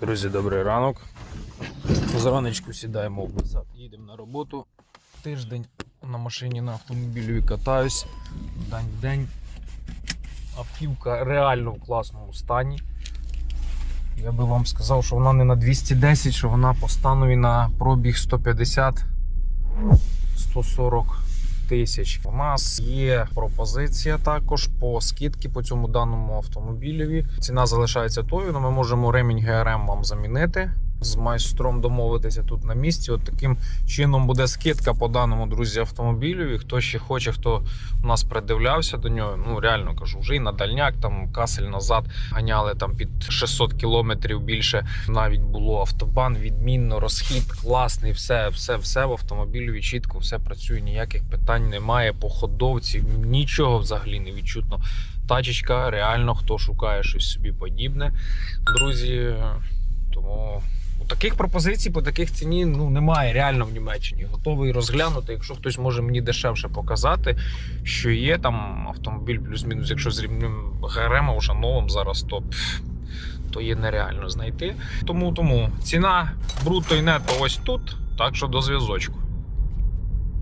Друзі, добрий ранок. Зранечку сідаємо в WhatsApp, їдемо на роботу. Тиждень на машині на автомобілі катаюсь. День в день. Автівка реально в класному стані. Я би вам сказав, що вона не на 210, що вона по станові на пробіг 150 140 тисяч. У нас є пропозиція також по скидки по цьому даному автомобілеві. Ціна залишається тою, але ми можемо ремінь ГРМ вам замінити. З майстром домовитися тут на місці. От таким чином буде скидка по даному друзі автомобілю. І хто ще хоче, хто у нас придивлявся до нього. Ну реально кажу, вже і на дальняк, там касель назад ганяли там під 600 кілометрів більше. Навіть було автобан, відмінно, розхід класний, все, все, все в автомобілі чітко, все працює, ніяких питань немає. По ходовці нічого взагалі не відчутно. Тачечка, реально, хто шукає щось собі подібне. Друзі, тому таких пропозицій по таких ціні ну немає реально в Німеччині. Готовий розглянути. Якщо хтось може мені дешевше показати, що є там автомобіль плюс-мінус, якщо з рівнем ГРМ вже новим зараз, то, то є нереально знайти. Тому тому ціна бруто і нето ось тут. Так що до зв'язочку.